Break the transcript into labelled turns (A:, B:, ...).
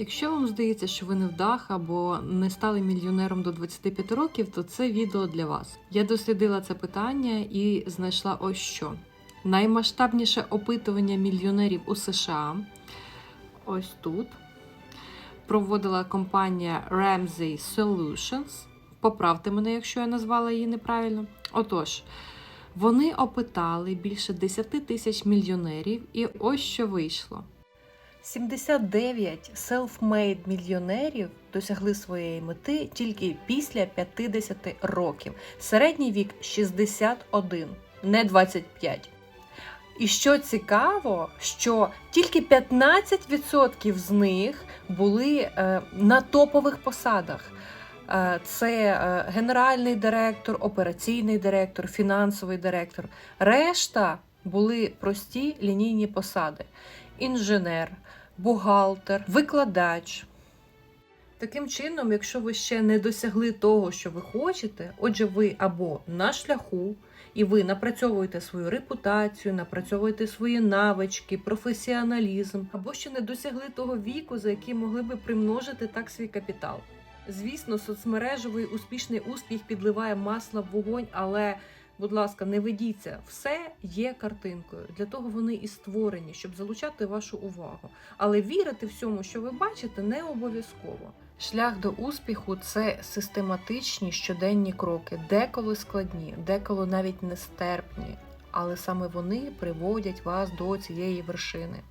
A: Якщо вам здається, що ви не вдах або не стали мільйонером до 25 років, то це відео для вас. Я дослідила це питання і знайшла ось що. Наймасштабніше опитування мільйонерів у США. Ось тут проводила компанія Ramsey Solutions. Поправте мене, якщо я назвала її неправильно. Отож, вони опитали більше 10 тисяч мільйонерів, і ось що вийшло. 79 self-made мільйонерів досягли своєї мети тільки після 50 років. Середній вік 61, не 25. І що цікаво, що тільки 15% з них були е, на топових посадах. Е, Це е, генеральний директор, операційний директор, фінансовий директор. Решта були прості лінійні посади: інженер, бухгалтер, викладач. Таким чином, якщо ви ще не досягли того, що ви хочете, отже, ви або на шляху, і ви напрацьовуєте свою репутацію, напрацьовуєте свої навички, професіоналізм, або ще не досягли того віку, за який могли би примножити так свій капітал. Звісно, соцмережевий успішний успіх підливає масло в вогонь, але, будь ласка, не ведіться, все є картинкою. Для того вони і створені, щоб залучати вашу увагу. Але вірити всьому, що ви бачите, не обов'язково. Шлях до успіху це систематичні щоденні кроки, деколи складні, деколи навіть нестерпні. Але саме вони приводять вас до цієї вершини.